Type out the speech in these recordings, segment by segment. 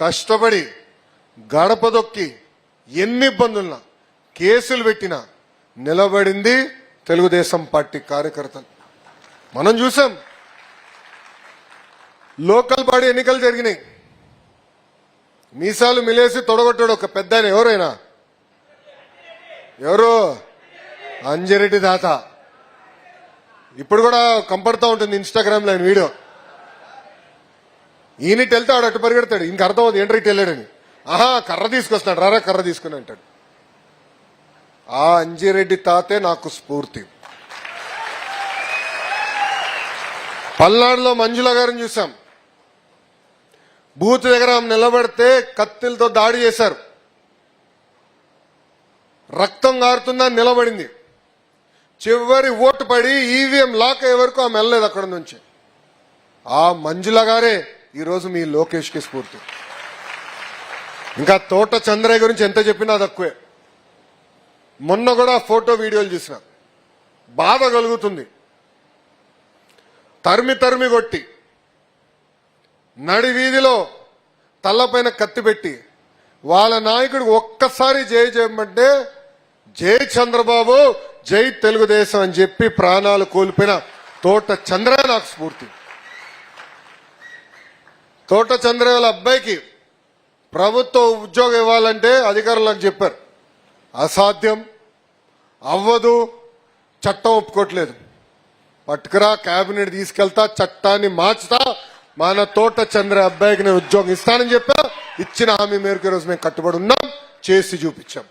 కష్టపడి గడపదొక్కి ఎన్ని ఇబ్బందులున్నా కేసులు పెట్టినా నిలబడింది తెలుగుదేశం పార్టీ కార్యకర్తలు. మనం చూసాం లోకల్ బాడీ ఎన్నికలు జరిగినాయి. మీసాలు మిలేసి తొడగొట్టాడు ఒక పెద్ద ఎవరైనా? ఎవరు? అంజరెడ్డి దాత ఇప్పుడు కూడా కంపడతా ఉంటుంది ఇన్స్టాగ్రామ్లో ఆయన వీడియో. ఈయన వెళ్తే ఆడు అటు పరిగెడతాడు. ఇంక అర్థం అవుతుంది ఏంటో ఇటు వెళ్ళాడని. ఆహా కర్ర తీసుకొస్తాడు రారా కర్ర తీసుకుని అంటాడు ఆ అంజిరెడ్డి తాతే నాకు స్ఫూర్తి. పల్నాడులో మంజుల గారిని చూసాం బూత్ దగ్గర ఆమె నిలబడితే కత్తిలతో దాడి చేశారు. రక్తం గారుతుందని నిలబడింది. చివరి ఓటు పడి ఈవీఎం లాక్ అయ్యే వరకు ఆమె వెళ్ళలేదు అక్కడ నుంచి. ఆ మంజుల గారే ఈరోజు మీ లోకేష్కి స్ఫూర్తి. ఇంకా తోట చంద్రయ్య గురించి ఎంత చెప్పినా తక్కువే. మొన్న కూడా ఫోటో వీడియోలు చూసిన. బాధ కలుగుతుంది. తరిమి తరిమి కొట్టి నడి వీధిలో తల్లపైన కత్తి పెట్టి వాళ్ళ నాయకుడు ఒక్కసారి జై చేయమంటే జై చంద్రబాబు జై తెలుగుదేశం అని చెప్పి ప్రాణాలు కోల్పోయిన తోట చంద్ర నాకు స్ఫూర్తి. తోట చంద్ర వాళ్ళ అబ్బాయికి ప్రభుత్వ ఉద్యోగం ఇవ్వాలంటే అధికారులకు చెప్పారు. అసాధ్యం. అవ్వదు. చట్టం ఒప్పుకోవట్లేదు. పట్టుకురా క్యాబినెట్ తీసుకెళ్తా చట్టాన్ని మార్చుతా మన తోట చంద్ర అబ్బాయికి నేను ఉద్యోగం ఇస్తానని చెప్పా. ఇచ్చిన హామీ మేరకు ఈరోజు మేము కట్టుబడి ఉన్నాం. చేసి చూపించాం.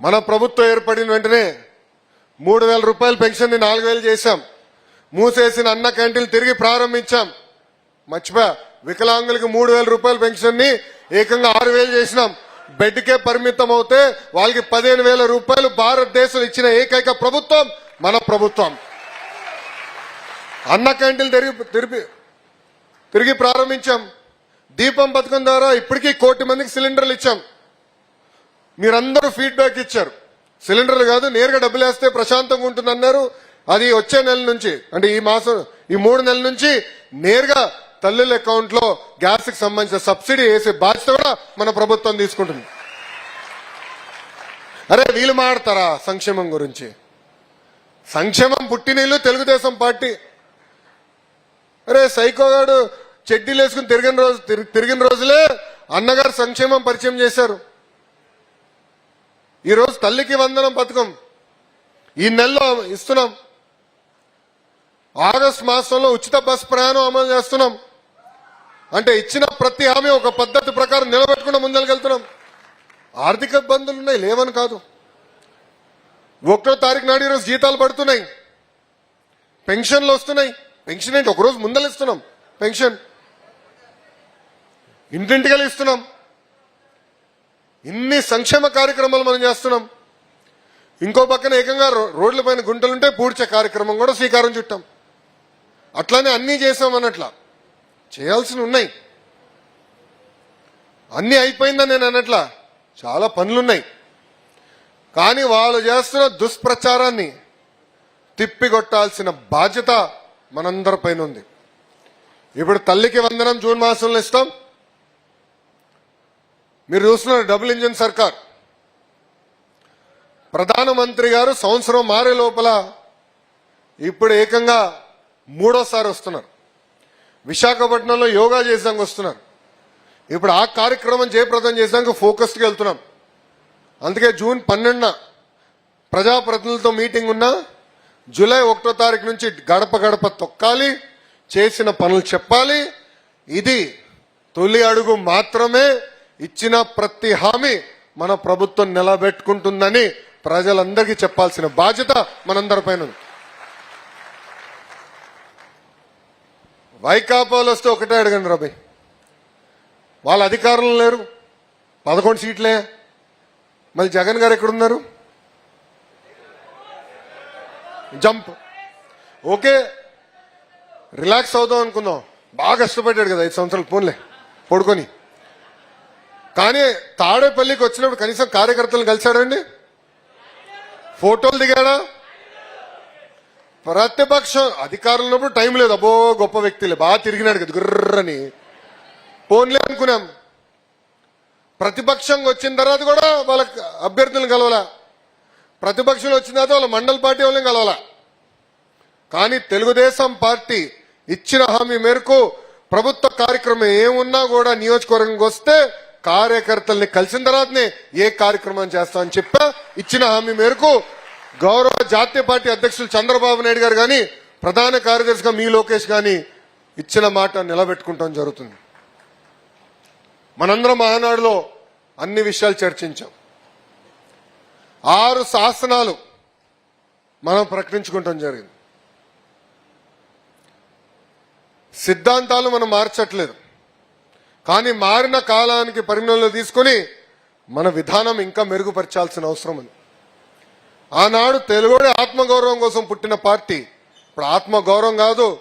మన ప్రభుత్వం ఏర్పడిన వెంటనే మూడు వేల రూపాయల పెన్షన్ని నాలుగు వేలు చేశాం. మూసేసిన అన్న క్యాంటీన్లు తిరిగి ప్రారంభించాం. మర్చిపోయా వికలాంగులకి మూడు వేల రూపాయల పెన్షన్ని ఏకంగా ఆరు వేలు చేసినాం. బెడ్కే పరిమితం అవుతే వాళ్ళకి పదిహేను వేల రూపాయలు భారతదేశం ఇచ్చిన ఏకైక ప్రభుత్వం మన ప్రభుత్వం. అన్న క్యాంటీన్లు తిరిగి తిరిగి తిరిగి ప్రారంభించాం. దీపం పథకం ద్వారా ఇప్పటికీ కోటి మందికి సిలిండర్లు ఇచ్చాం. మీరందరూ ఫీడ్బ్యాక్ ఇచ్చారు. సిలిండర్లు కాదు నేరుగా డబ్బులు వేస్తే ప్రశాంతంగా ఉంటుంది అన్నారు అది వచ్చే నెల నుంచి అంటే ఈ మాసం ఈ మూడు నెలల నుంచి నేరుగా తల్లుల అకౌంట్లో గ్యాస్కి సంబంధించిన సబ్సిడీ వేసే బాధ్యత కూడా మన ప్రభుత్వం తీసుకుంటుంది. అరే వీళ్ళు మాడతారా సంక్షేమం గురించి? సంక్షేమం పుట్టినీళ్ళు తెలుగుదేశం పార్టీ. అరే సైకోగాడు చెడ్డీలు వేసుకుని తిరిగిన రోజు తిరిగిన రోజులే అన్నగారు సంక్షేమం పరిచయం చేశారు. ఈరోజు తల్లికి వందనం పథకం. ఈ నెలలో ఇస్తున్నాం. ఆగస్ట్ మాసంలో ఉచిత బస్ ప్రయాణం అమలు చేస్తున్నాం. అంటే ఇచ్చిన ప్రతి హామీ ఒక పద్ధతి ప్రకారం నిలబెట్టుకుండా ముందరకెళ్తున్నాం ఆర్థిక ఇబ్బందులు ఉన్నాయి లేవని కాదు. ఒకటో తారీఖు నాడు ఈరోజు జీతాలు పడుతున్నాయి. పెన్షన్లు వస్తున్నాయి. పెన్షన్ ఏంటి? ఒక రోజు ముందలు ఇస్తున్నాం పెన్షన్. ఇంటింటికలు ఇస్తున్నాం. ఇన్ని సంక్షేమ కార్యక్రమాలు మనం చేస్తున్నాం. ఇంకో పక్కన ఏకంగా రో- రోడ్లపైన గుంటలుంటే పూడ్చే కార్యక్రమం కూడా శ్రీకారం చుట్టాం. అట్లానే అన్నీ చేసాం అన్నట్లా. చేయాల్సినవి ఉన్నాయి. అన్నీ అయిపోయిందని నేను అన్నట్లా చాలా పనులున్నాయి. కానీ వాళ్ళు చేస్తున్న దుష్ప్రచారాన్ని తిప్పికొట్టాల్సిన బాధ్యత మనందరిపైన ఉంది. ఇప్పుడు తల్లికి వందనం జూన్ మాసంలో ఇస్తాం. మీరు చూస్తున్నారు డబుల్ ఇంజిన్ సర్కార్. ప్రధానమంత్రి గారు సంవత్సరం మారే లోపల ఇప్పుడు ఏకంగా మూడోసారి వస్తున్నారు. విశాఖపట్నంలో యోగా చేసాక వస్తున్నారు ఇప్పుడు ఆ కార్యక్రమం జయప్రదం చేసాక ఫోకస్డ్గా వెళ్తున్నాం. అందుకే జూన్ పన్నెండున ప్రజాప్రతినిధులతో మీటింగ్ ఉన్నా జూలై ఒకటో తారీఖు నుంచి గడప గడప తొక్కాలి చేసిన పనులు చెప్పాలి. ఇది తొలి అడుగు మాత్రమే ఇచ్చిన ప్రతి హామీ మన ప్రభుత్వం నిలబెట్టుకుంటుందని ప్రజలందరికీ చెప్పాల్సిన బాధ్యత మనందరిపైన ఉంది. వైకాపాలో వస్తే ఒకటే అడగండి రాబాయ్ వాళ్ళ అధికారులు లేరు. పదకొండు సీట్లే. మరి జగన్ గారు ఎక్కడున్నారు? జంప్. ఓకే రిలాక్స్ అవుదాం అనుకుందాం. బాగా కష్టపడ్డాడు కదా ఐదు సంవత్సరాలు పోన్లే పడుకొని. కానీ తాడేపల్లికి వచ్చినప్పుడు కనీసం కార్యకర్తలు కలిశాడండి? ఫోటోలు దిగాడా? ప్రతిపక్షం అధికారంలో ఉన్నప్పుడు టైం లేదు. అబ్బో గొప్ప వ్యక్తులు. బాగా తిరిగినాడు కదా గుర్రని. పోన్లే అనుకున్నాం. ప్రతిపక్షంగా వచ్చిన తర్వాత కూడా వాళ్ళ అభ్యర్థులను కలవాల. ప్రతిపక్షంలో వచ్చిన తర్వాత వాళ్ళ మండల పార్టీ వాళ్ళని కలవాల. కానీ తెలుగుదేశం పార్టీ ఇచ్చిన హామీ మేరకు ప్రభుత్వ కార్యక్రమం ఏమున్నా కూడా నియోజకవర్గంకి వస్తే కార్యకర్తల్ని కలిసిన తర్వాతనే ఏ కార్యక్రమం చేస్తామని చెప్పా. ఇచ్చిన హామీ మేరకు గౌరవ జాతీయ పార్టీ అధ్యక్షులు చంద్రబాబు నాయుడు గారు కానీ ప్రధాన కార్యదర్శిగా మీ లోకేష్ కానీ ఇచ్చిన మాట నిలబెట్టుకుంటాం జరుగుతుంది. మనందరం మహానాడులో అన్ని విషయాలు చర్చించాం. ఆరు శాసనాలు మనం ప్రకటించుకుంటాం జరిగింది. సిద్ధాంతాలు మనం మార్చట్లేదు. కానీ మారిన కాలానికి పరిగణనలో తీసుకొని మన విధానం ఇంకా మెరుగుపరచాల్సిన అవసరం ఉంది. ఆనాడు తెలుగుడి ఆత్మగౌరవం కోసం పుట్టిన పార్టీ. ఇప్పుడు ఆత్మగౌరవం కాదు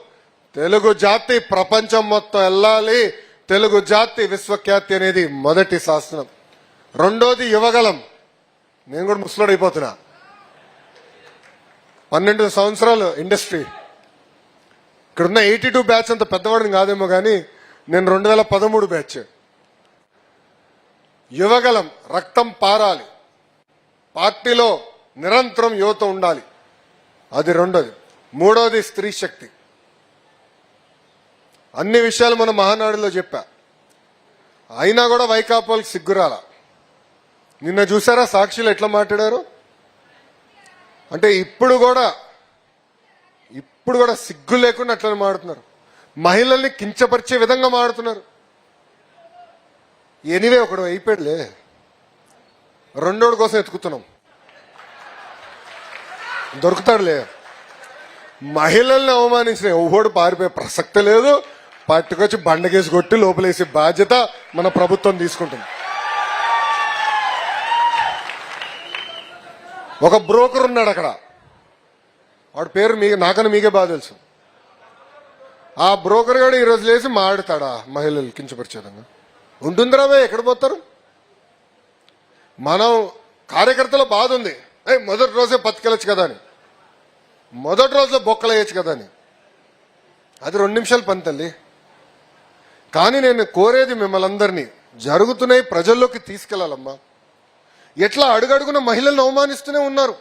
తెలుగు జాతి ప్రపంచం మొత్తం వెళ్ళాలి తెలుగు జాతి విశ్వఖ్యాతి అనేది మొదటి శాసనం. రెండోది యువగలం నేను కూడా ముసలోడు అయిపోతున్నా. పన్నెండు సంవత్సరాలు ఇండస్ట్రీ. ఇక్కడున్న ఎయిటీ టూ బ్యాచ్ అంత పెద్దవాడిని కాదేమో కానీ నేను రెండు వేల పదమూడు బ్యాచ్. యువగలం రక్తం పారాలి. పార్టీలో నిరంతరం యువత ఉండాలి. అది రెండోది. మూడోది స్త్రీ శక్తి. అన్ని విషయాలు మన మహానాడులో చెప్పా. అయినా కూడా వైకాపాలకు సిగ్గురాల నిన్న చూసారా సాక్షులు ఎట్లా మాట్లాడారు? అంటే ఇప్పుడు కూడా ఇప్పుడు కూడా సిగ్గు లేకుండా అట్లనే మాడుతున్నారు. మహిళల్ని కించపరిచే విధంగా మాడుతున్నారు. ఎనివే ఒకడు అయిపోయాడులే. రెండోడు కోసం ఎత్తుకుతున్నాం. దొరుకుతాడులే మహిళల్ని అవమానించిన ఎవడు పారిపోయే ప్రసక్తి లేదు. పట్టుకొచ్చి బండకేసి కొట్టి లోపలేసే బాధ్యత మన ప్రభుత్వం తీసుకుంటుంది. ఒక బ్రోకర్ ఉన్నాడు అక్కడ. వాడి పేరు మీ నాకన్నా మీకే బాగా తెలుసు. ఆ బ్రోకర్ గారు ఈరోజు లేచి మాడతాడా మహిళలు కించపరిచేదంగా ఉంటుందిరా ఎక్కడ పోతారు? మనం కార్యకర్తల బాధ ఉంది. మొదటి రోజే బతికెళ్ళచ్చు కదా అని. మొదటి రోజులో బొక్కలు వేయచ్చు కదా అని. అది రెండు నిమిషాలు పని తల్లి. కానీ నేను కోరేది మిమ్మల్ని అందరినీ జరుగుతున్నాయి ప్రజల్లోకి తీసుకెళ్ళాలమ్మా. ఎట్లా అడుగడుగున మహిళలను అవమానిస్తూనే ఉన్నారు.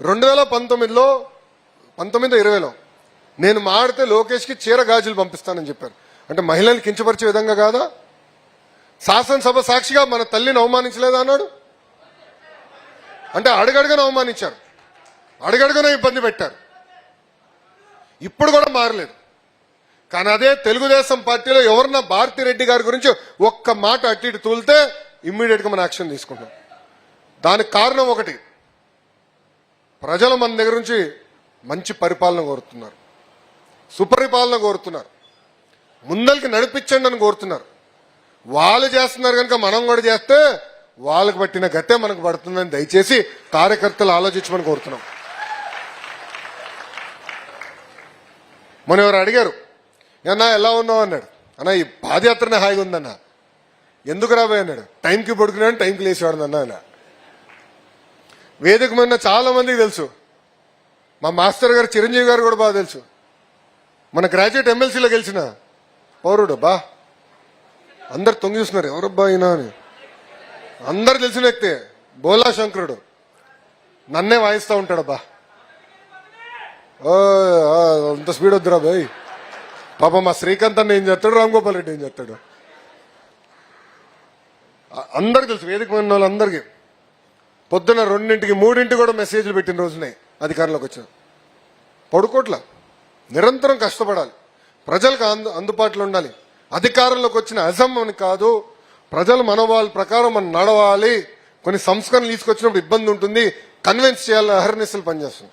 రెండు వేల పంతొమ్మిదిలో పంతొమ్మిది ఇరవైలో నేను మాడితే లోకేష్కి చీర గాజులు పంపిస్తానని చెప్పారు. అంటే మహిళల్ని కించపరిచే విధంగా కాదా? శాసనసభ సాక్షిగా మన తల్లిని అవమానించలేదా అన్నాడు? అంటే అడుగడుగున అవమానించారు. అడుగడుగునే ఇబ్బంది పెట్టారు. ఇప్పుడు కూడా మారలేదు. కానీ అదే తెలుగుదేశం పార్టీలో ఎవరన్నా భారతి రెడ్డి గారి గురించి ఒక్క మాట అటు ఇటు తూలితే ఇమ్మీడియట్గా మనం యాక్షన్ తీసుకుంటాం. దానికి కారణం ఒకటి ప్రజలు మన దగ్గర నుంచి మంచి పరిపాలన కోరుతున్నారు. సుపరిపాలన కోరుతున్నారు. ముందరికి నడిపించండి అని కోరుతున్నారు. వాళ్ళు చేస్తున్నారు కనుక మనం కూడా చేస్తే వాళ్ళకి పట్టిన గతే మనకు పడుతుందని దయచేసి కార్యకర్తలు ఆలోచించమని కోరుతున్నాం. మొన్న ఎవరు అడిగారు అన్నా ఎలా ఉన్నావు? అన్నాడు. అన్న ఈ పాదయాత్రనే హాయిగా ఉందన్న. ఎందుకు రాబోయే అన్నాడు. టైంకి పడుకున్నాడు టైంకి లేచేవాడు అన్న ఆయన వేదిక మొన్న చాలా మందికి తెలుసు. మా మాస్టర్ గారు చిరంజీవి గారు కూడా బాగా తెలుసు. మన గ్రాడ్యుయేట్ ఎమ్మెల్సీలో గెలిచిన పౌరుడు బా అందరు తొంగి చూస్తున్నారు. ఎవరబ్బా అయినా అని. అందరు తెలిసిన వ్యక్తే బోలా శంకరుడు. నన్నే వాయిస్తూ ఉంటాడబ్బా అంత స్పీడ్ వద్దురా బాయ్. పాప మా శ్రీకాంత్ అన్న ఏం చేస్తాడు రామ్ గోపాల్ రెడ్డి ఏం చేస్తాడు? అందరికి తెలుసు వేదిక ఉన్న వాళ్ళందరికీ. పొద్దున రెండింటికి మూడింటికి కూడా మెసేజ్లు పెట్టిన రోజునే అధికారంలోకి వచ్చిన పడుకోట్ల. నిరంతరం కష్టపడాలి. ప్రజలకు అందు అందుబాటులో ఉండాలి. అధికారంలోకి వచ్చిన అజమ్మని కాదు ప్రజల మనవాళ్ళ ప్రకారం మనం నడవాలి. కొన్ని సంస్కరణలు తీసుకొచ్చినప్పుడు ఇబ్బంది ఉంటుంది. కన్విన్స్ చేయాలని అహర్నిశలు పనిచేస్తుంది